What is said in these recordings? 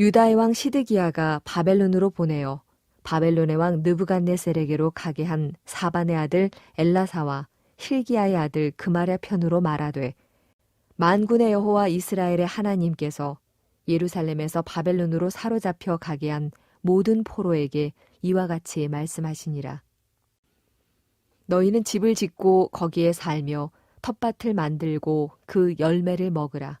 유다의 왕 시드기야가 바벨론으로 보내어 바벨론의 왕 느부갓네셀에게로 가게 한 사반의 아들 엘라사와 힐기야의 아들 그말의 편으로 말하되 만군의 여호와 이스라엘의 하나님께서 예루살렘에서 바벨론으로 사로잡혀 가게 한 모든 포로에게 이와 같이 말씀하시니라. 너희는 집을 짓고 거기에 살며 텃밭을 만들고 그 열매를 먹으라.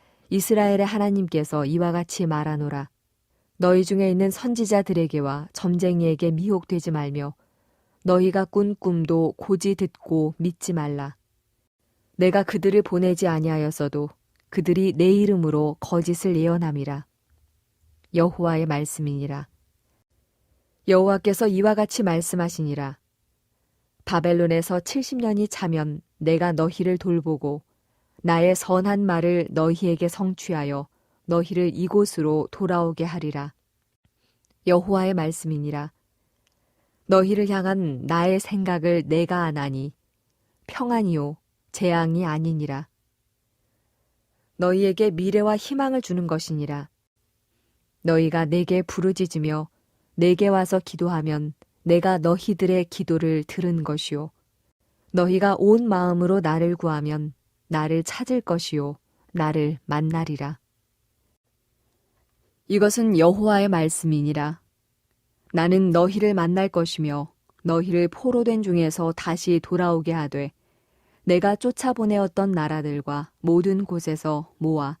이스라엘의 하나님께서 이와 같이 말하노라. 너희 중에 있는 선지자들에게와 점쟁이에게 미혹되지 말며 너희가 꾼 꿈도 고지 듣고 믿지 말라. 내가 그들을 보내지 아니하였어도 그들이 내 이름으로 거짓을 예언함이라. 여호와의 말씀이니라. 여호와께서 이와 같이 말씀하시니라. 바벨론에서 70년이 차면 내가 너희를 돌보고 나의 선한 말을 너희에게 성취하여 너희를 이곳으로 돌아오게 하리라. 여호와의 말씀이니라. 너희를 향한 나의 생각을 내가 아나니 평안이요 재앙이 아니니라. 너희에게 미래와 희망을 주는 것이니라. 너희가 내게 부르짖으며 내게 와서 기도하면 내가 너희들의 기도를 들은 것이요. 너희가 온 마음으로 나를 구하면 나를 찾을 것이요. 나를 만나리라. 이것은 여호와의 말씀이니라. 나는 너희를 만날 것이며 너희를 포로된 중에서 다시 돌아오게 하되 내가 쫓아보내었던 나라들과 모든 곳에서 모아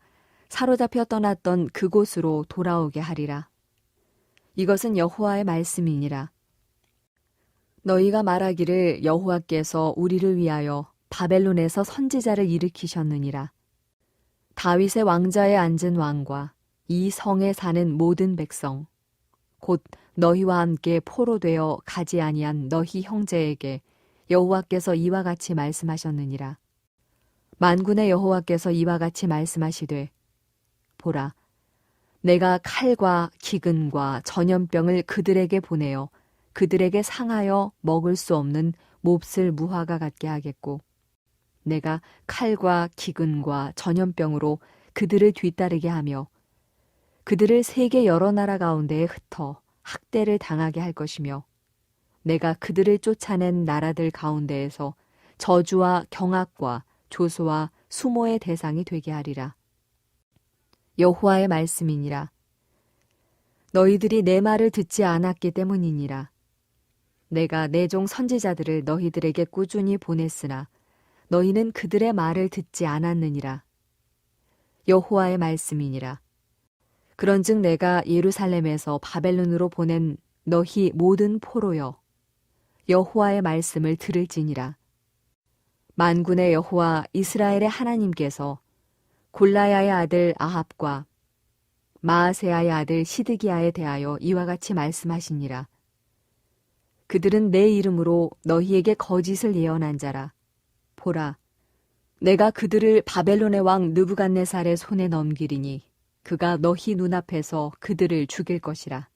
사로잡혀 떠났던 그곳으로 돌아오게 하리라. 이것은 여호와의 말씀이니라. 너희가 말하기를 여호와께서 우리를 위하여 바벨론에서 선지자를 일으키셨느니라. 다윗의 왕자에 앉은 왕과 이 성에 사는 모든 백성, 곧 너희와 함께 포로되어 가지 아니한 너희 형제에게 여호와께서 이와 같이 말씀하셨느니라. 만군의 여호와께서 이와 같이 말씀하시되, 보라, 내가 칼과 기근과 전염병을 그들에게 보내어 그들에게 상하여 먹을 수 없는 몹쓸 무화과 같게 하겠고, 내가 칼과 기근과 전염병으로 그들을 뒤따르게 하며 그들을 세계 여러 나라 가운데에 흩어 학대를 당하게 할 것이며 내가 그들을 쫓아낸 나라들 가운데에서 저주와 경악과 조소와 수모의 대상이 되게 하리라. 여호와의 말씀이니라. 너희들이 내 말을 듣지 않았기 때문이니라. 내가 내 종 선지자들을 너희들에게 꾸준히 보냈으나 너희는 그들의 말을 듣지 않았느니라. 여호와의 말씀이니라. 그런즉 내가 예루살렘에서 바벨론으로 보낸 너희 모든 포로여 여호와의 말씀을 들을지니라 만군의 여호와 이스라엘의 하나님께서 골라야의 아들 아합과 마아세아의 아들 시드기야에 대하여 이와 같이 말씀하시니라 그들은 내 이름으로 너희에게 거짓을 예언한 자라 보라 내가 그들을 바벨론의 왕 느부갓네살의 손에 넘기리니 그가 너희 눈앞에서 그들을 죽일 것이라.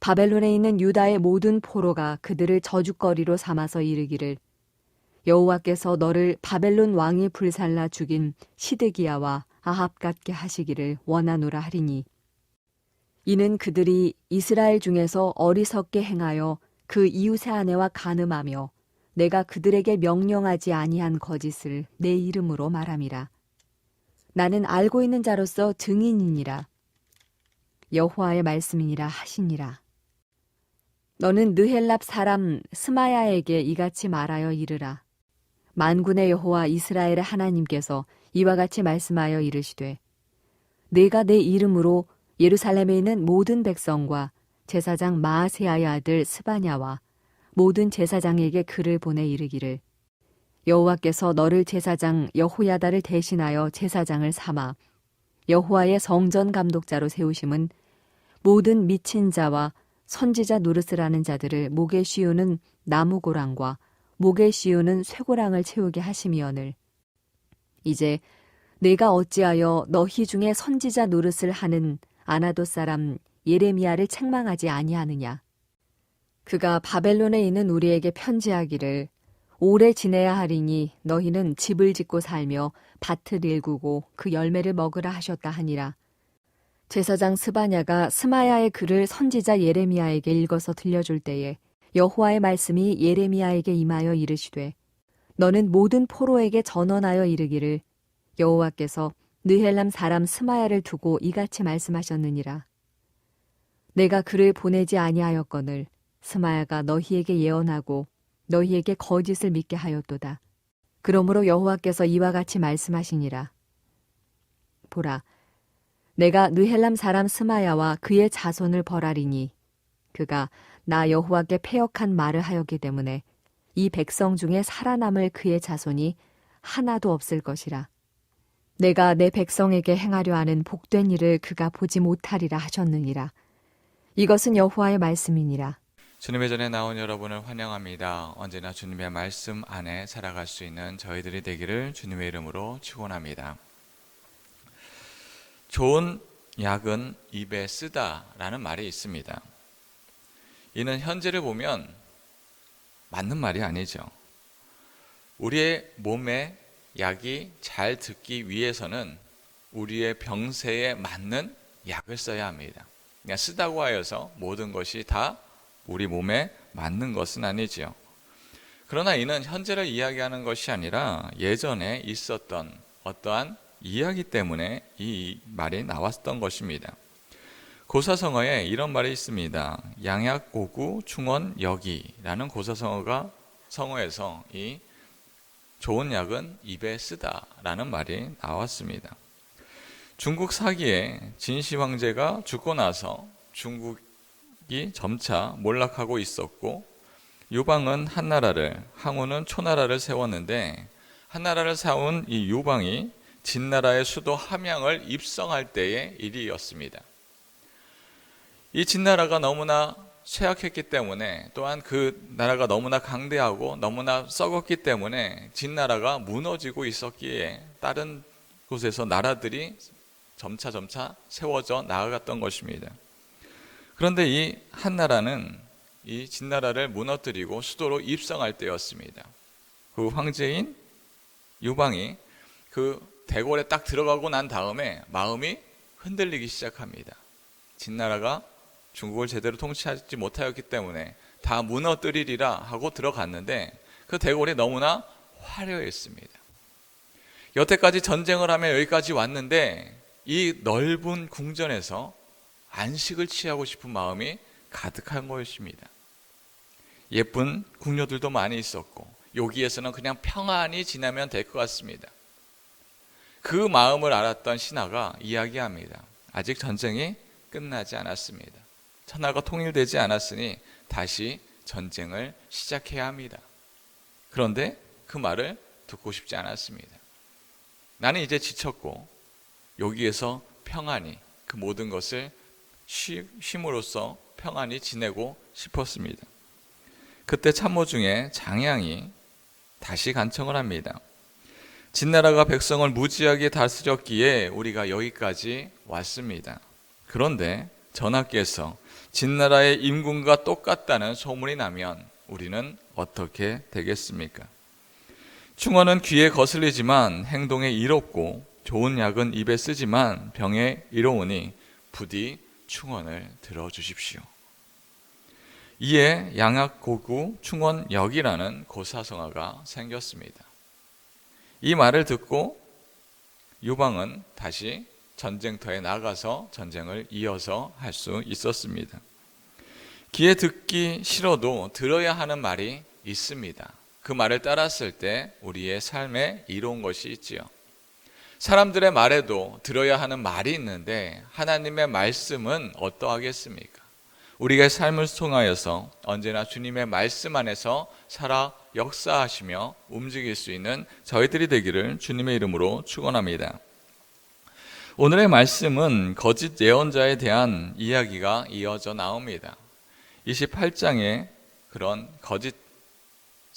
바벨론에 있는 유다의 모든 포로가 그들을 저주거리로 삼아서 이르기를 여호와께서 너를 바벨론 왕이 불살라 죽인 시드기야와 아합 같게 하시기를 원하노라 하리니 이는 그들이 이스라엘 중에서 어리석게 행하여 그 이웃의 아내와 간음하며 내가 그들에게 명령하지 아니한 거짓을 내 이름으로 말함이라. 나는 알고 있는 자로서 증인이니라. 여호와의 말씀이니라 하시니라. 너는 느헬랍 사람 스마야에게 이같이 말하여 이르라. 만군의 여호와 이스라엘의 하나님께서 이와 같이 말씀하여 이르시되 내가 내 이름으로 예루살렘에 있는 모든 백성과 제사장 마아세야의 아들 스바냐와 모든 제사장에게 글을 보내 이르기를. 여호와께서 너를 제사장 여호야다를 대신하여 제사장을 삼아 여호와의 성전 감독자로 세우심은 모든 미친 자와 선지자 노릇을 하는 자들을 목에 씌우는 나무고랑과 목에 씌우는 쇠고랑을 채우게 하심이언을. 이제 내가 어찌하여 너희 중에 선지자 노릇을 하는 아나도 사람 예레미야를 책망하지 아니하느냐 그가 바벨론에 있는 우리에게 편지하기를 오래 지내야 하리니 너희는 집을 짓고 살며 밭을 일구고 그 열매를 먹으라 하셨다 하니라. 제사장 스바냐가 스마야의 글을 선지자 예레미야에게 읽어서 들려줄 때에 여호와의 말씀이 예레미야에게 임하여 이르시되 너는 모든 포로에게 전언하여 이르기를 여호와께서 느헬람 사람 스마야를 두고 이같이 말씀하셨느니라. 내가 그를 보내지 아니하였거늘 스마야가 너희에게 예언하고 너희에게 거짓을 믿게 하였도다. 그러므로 여호와께서 이와 같이 말씀하시니라. 보라, 내가 느헬람 사람 스마야와 그의 자손을 벌하리니 그가 나 여호와께 패역한 말을 하였기 때문에 이 백성 중에 살아남을 그의 자손이 하나도 없을 것이라. 내가 내 백성에게 행하려 하는 복된 일을 그가 보지 못하리라 하셨느니라. 이것은 여호와의 말씀이니라. 주님의 전에 나온 여러분을 환영합니다. 언제나 주님의 말씀 안에 살아갈 수 있는 저희들이 되기를 주님의 이름으로 축원합니다. 좋은 약은 입에 쓰다라는 말이 있습니다. 이는 현재를 보면 맞는 말이 아니죠. 우리의 몸에 약이 잘 듣기 위해서는 우리의 병세에 맞는 약을 써야 합니다. 그냥 쓰다고 하여서 모든 것이 다 우리 몸에 맞는 것은 아니지요. 그러나 이는 현재를 이야기하는 것이 아니라 예전에 있었던 어떠한 이야기 때문에 이 말이 나왔던 것입니다. 고사성어에 이런 말이 있습니다. 양약고구 충원 여기라는 고사성어가 성어에서 이 좋은 약은 입에 쓰다라는 말이 나왔습니다. 중국 사기에 진시 황제가 죽고 나서 중국 이 점차 몰락하고 있었고 유방은 한나라를 항우는 초나라를 세웠는데 한나라를 세운 이 유방이 진나라의 수도 함양을 입성할 때의 일이었습니다. 이 진나라가 너무나 쇠약했기 때문에 또한 그 나라가 너무나 강대하고 너무나 썩었기 때문에 진나라가 무너지고 있었기에 다른 곳에서 나라들이 점차 점차 세워져 나아갔던 것입니다. 그런데 이 한나라는 이 진나라를 무너뜨리고 수도로 입성할 때였습니다. 그 황제인 유방이 그 대궐에 딱 들어가고 난 다음에 마음이 흔들리기 시작합니다. 진나라가 중국을 제대로 통치하지 못하였기 때문에 다 무너뜨리리라 하고 들어갔는데 그 대궐이 너무나 화려했습니다. 여태까지 전쟁을 하며 여기까지 왔는데 이 넓은 궁전에서 안식을 취하고 싶은 마음이 가득한 것입니다. 예쁜 궁녀들도 많이 있었고 여기에서는 그냥 평안히 지나면 될 것 같습니다. 그 마음을 알았던 신하가 이야기합니다. 아직 전쟁이 끝나지 않았습니다. 천하가 통일되지 않았으니 다시 전쟁을 시작해야 합니다. 그런데 그 말을 듣고 싶지 않았습니다. 나는 이제 지쳤고 여기에서 평안히 그 모든 것을 쉼으로써 평안히 지내고 싶었습니다. 그때 참모 중에 장양이 다시 간청을 합니다. 진나라가 백성을 무지하게 다스렸기에 우리가 여기까지 왔습니다. 그런데 전하께서 진나라의 임금과 똑같다는 소문이 나면 우리는 어떻게 되겠습니까? 충언은 귀에 거슬리지만 행동에 이롭고 좋은 약은 입에 쓰지만 병에 이로우니 부디 충언을 들어주십시오. 이에 양악고구 충원역이라는 고사성어가 생겼습니다. 이 말을 듣고 유방은 다시 전쟁터에 나가서 전쟁을 이어서 할 수 있었습니다. 귀에 듣기 싫어도 들어야 하는 말이 있습니다. 그 말을 따랐을 때 우리의 삶에 이로운 것이 있지요. 사람들의 말에도 들어야 하는 말이 있는데 하나님의 말씀은 어떠하겠습니까? 우리가 삶을 통하여서 언제나 주님의 말씀 안에서 살아 역사하시며 움직일 수 있는 저희들이 되기를 주님의 이름으로 축원합니다. 오늘의 말씀은 거짓 예언자에 대한 이야기가 이어져 나옵니다. 28장에 그런 거짓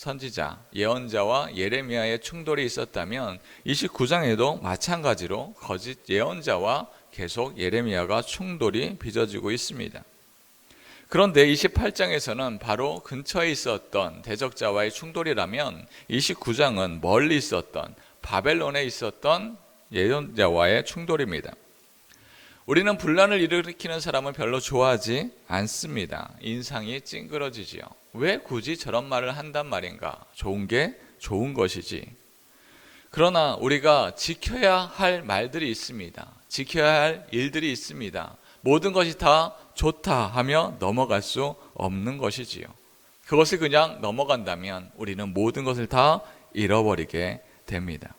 선지자, 예언자와 예레미야의 충돌이 있었다면 29장에도 마찬가지로 거짓 예언자와 계속 예레미야가 충돌이 빚어지고 있습니다. 그런데 28장에서는 바로 근처에 있었던 대적자와의 충돌이라면 29장은 멀리 있었던 바벨론에 있었던 예언자와의 충돌입니다. 우리는 분란을 일으키는 사람을 별로 좋아하지 않습니다. 인상이 찡그러지지요. 왜 굳이 저런 말을 한단 말인가? 좋은 게 좋은 것이지. 그러나 우리가 지켜야 할 말들이 있습니다. 지켜야 할 일들이 있습니다. 모든 것이 다 좋다 하며 넘어갈 수 없는 것이지요. 그것을 그냥 넘어간다면 우리는 모든 것을 다 잃어버리게 됩니다.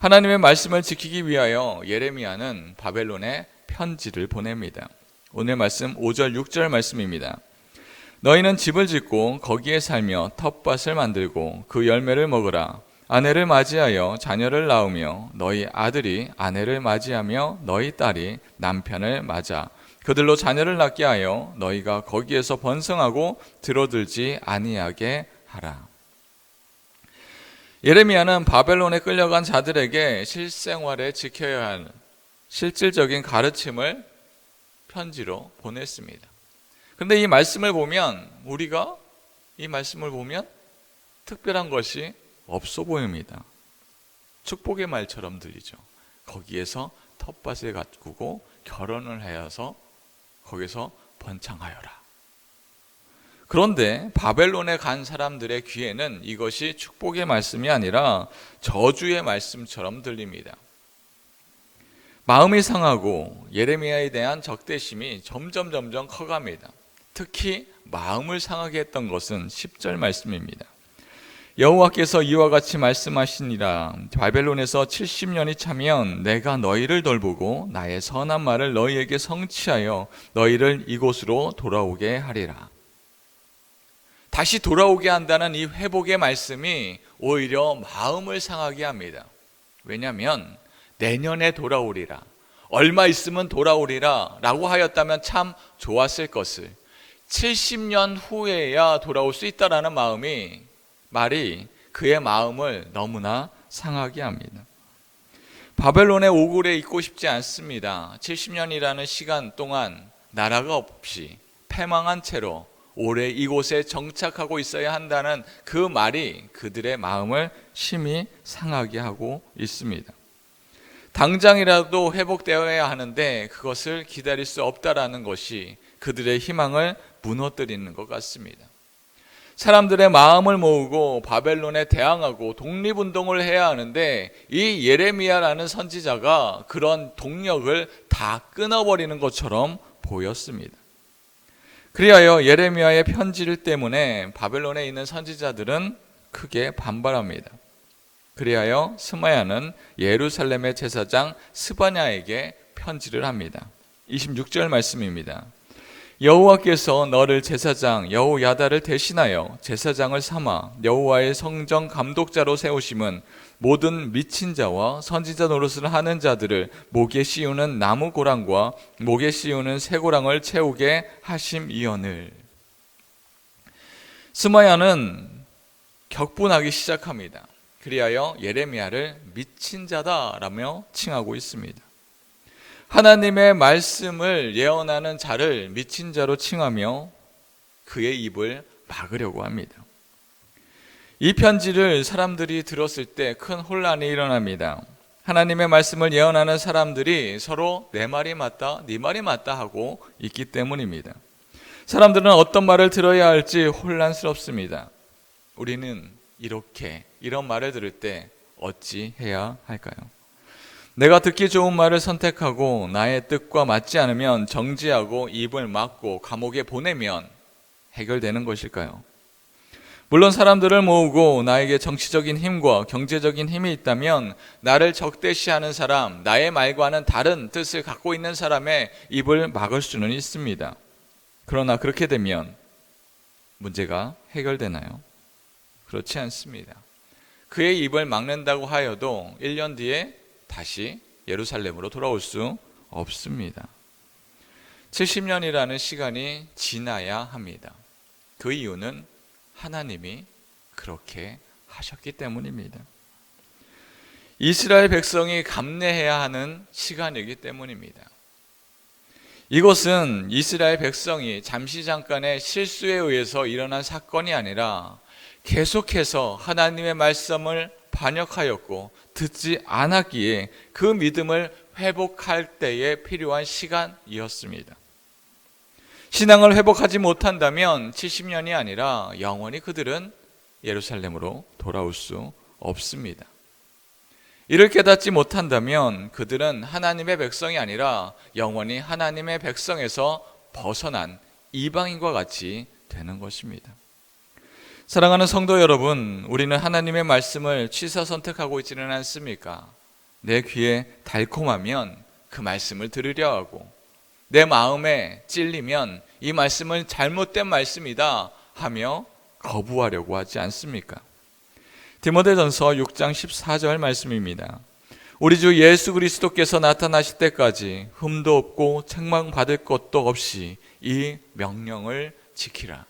하나님의 말씀을 지키기 위하여 예레미야는 바벨론에 편지를 보냅니다. 오늘 말씀 5절 6절 말씀입니다. 너희는 집을 짓고 거기에 살며 텃밭을 만들고 그 열매를 먹으라. 아내를 맞이하여 자녀를 낳으며 너희 아들이 아내를 맞이하며 너희 딸이 남편을 맞아 그들로 자녀를 낳게 하여 너희가 거기에서 번성하고 들어들지 아니하게 하라. 예레미야는 바벨론에 끌려간 자들에게 실생활에 지켜야 할 실질적인 가르침을 편지로 보냈습니다. 그런데 이 말씀을 보면 우리가 이 말씀을 보면 특별한 것이 없어 보입니다. 축복의 말처럼 들리죠. 거기에서 텃밭을 가꾸고 결혼을 하여서 거기서 번창하여라. 그런데 바벨론에 간 사람들의 귀에는 이것이 축복의 말씀이 아니라 저주의 말씀처럼 들립니다. 마음이 상하고 예레미야에 대한 적대심이 점점 점점 커갑니다. 특히 마음을 상하게 했던 것은 10절 말씀입니다. 여호와께서 이와 같이 말씀하시니라 바벨론에서 70년이 차면 내가 너희를 돌보고 나의 선한 말을 너희에게 성취하여 너희를 이곳으로 돌아오게 하리라. 다시 돌아오게 한다는 이 회복의 말씀이 오히려 마음을 상하게 합니다. 왜냐하면 내년에 돌아오리라. 얼마 있으면 돌아오리라. 라고 하였다면 참 좋았을 것을. 70년 후에야 돌아올 수 있다라는 마음이, 말이 그의 마음을 너무나 상하게 합니다. 바벨론의 오골에 있고 싶지 않습니다. 70년이라는 시간 동안 나라가 없이 패망한 채로 오래 이곳에 정착하고 있어야 한다는 그 말이 그들의 마음을 심히 상하게 하고 있습니다. 당장이라도 회복되어야 하는데 그것을 기다릴 수 없다라는 것이 그들의 희망을 무너뜨리는 것 같습니다. 사람들의 마음을 모으고 바벨론에 대항하고 독립운동을 해야 하는데 이 예레미야라는 선지자가 그런 동력을 다 끊어버리는 것처럼 보였습니다. 그리하여 예레미야의 편지를 때문에 바벨론에 있는 선지자들은 크게 반발합니다. 그리하여 스마야는 예루살렘의 제사장 스바냐에게 편지를 합니다. 26절 말씀입니다. 여호와께서 너를 제사장 여호야다를 대신하여 제사장을 삼아 여호와의 성정 감독자로 세우심은 모든 미친 자와 선지자 노릇을 하는 자들을 목에 씌우는 나무 고랑과 목에 씌우는 쇠고랑을 채우게 하심이언을 스마야는 격분하기 시작합니다. 그리하여 예레미야를 미친 자다라며 칭하고 있습니다. 하나님의 말씀을 예언하는 자를 미친 자로 칭하며 그의 입을 막으려고 합니다. 이 편지를 사람들이 들었을 때 큰 혼란이 일어납니다. 하나님의 말씀을 예언하는 사람들이 서로 내 말이 맞다, 네 말이 맞다 하고 있기 때문입니다. 사람들은 어떤 말을 들어야 할지 혼란스럽습니다. 우리는 이렇게 이런 말을 들을 때 어찌 해야 할까요? 내가 듣기 좋은 말을 선택하고 나의 뜻과 맞지 않으면 정지하고 입을 막고 감옥에 보내면 해결되는 것일까요? 물론 사람들을 모으고 나에게 정치적인 힘과 경제적인 힘이 있다면 나를 적대시하는 사람, 나의 말과는 다른 뜻을 갖고 있는 사람의 입을 막을 수는 있습니다. 그러나 그렇게 되면 문제가 해결되나요? 그렇지 않습니다. 그의 입을 막는다고 하여도 1년 뒤에 다시 예루살렘으로 돌아올 수 없습니다. 70년이라는 시간이 지나야 합니다. 그 이유는 하나님이 그렇게 하셨기 때문입니다. 이스라엘 백성이 감내해야 하는 시간이기 때문입니다. 이것은 이스라엘 백성이 잠시 잠깐의 실수에 의해서 일어난 사건이 아니라 계속해서 하나님의 말씀을 반역하였고 듣지 않았기에 그 믿음을 회복할 때에 필요한 시간이었습니다. 신앙을 회복하지 못한다면 70년이 아니라 영원히 그들은 예루살렘으로 돌아올 수 없습니다. 이를 깨닫지 못한다면 그들은 하나님의 백성이 아니라 영원히 하나님의 백성에서 벗어난 이방인과 같이 되는 것입니다. 사랑하는 성도 여러분, 우리는 하나님의 말씀을 취사 선택하고 있지는 않습니까? 내 귀에 달콤하면 그 말씀을 들으려 하고 내 마음에 찔리면 이 말씀은 잘못된 말씀이다 하며 거부하려고 하지 않습니까? 디모데전서 6장 14절 말씀입니다. 우리 주 예수 그리스도께서 나타나실 때까지 흠도 없고 책망받을 것도 없이 이 명령을 지키라.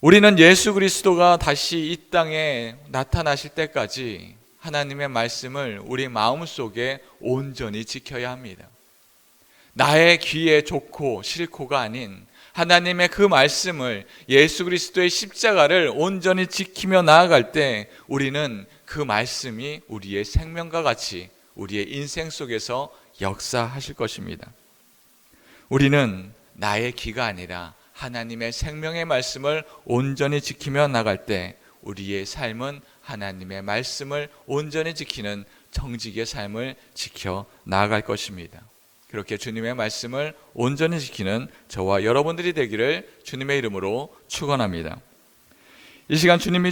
우리는 예수 그리스도가 다시 이 땅에 나타나실 때까지 하나님의 말씀을 우리 마음 속에 온전히 지켜야 합니다. 나의 귀에 좋고 싫고가 아닌 하나님의 그 말씀을 예수 그리스도의 십자가를 온전히 지키며 나아갈 때 우리는 그 말씀이 우리의 생명과 같이 우리의 인생 속에서 역사하실 것입니다. 우리는 나의 귀가 아니라 하나님의 생명의 말씀을 온전히 지키며 나갈 때 우리의 삶은 하나님의 말씀을 온전히 지키는 정직의 삶을 지켜 나아갈 것입니다. 그렇게 주님의 말씀을 온전히 지키는 저와 여러분들이 되기를 주님의 이름으로 축원합니다. 이 시간 주님이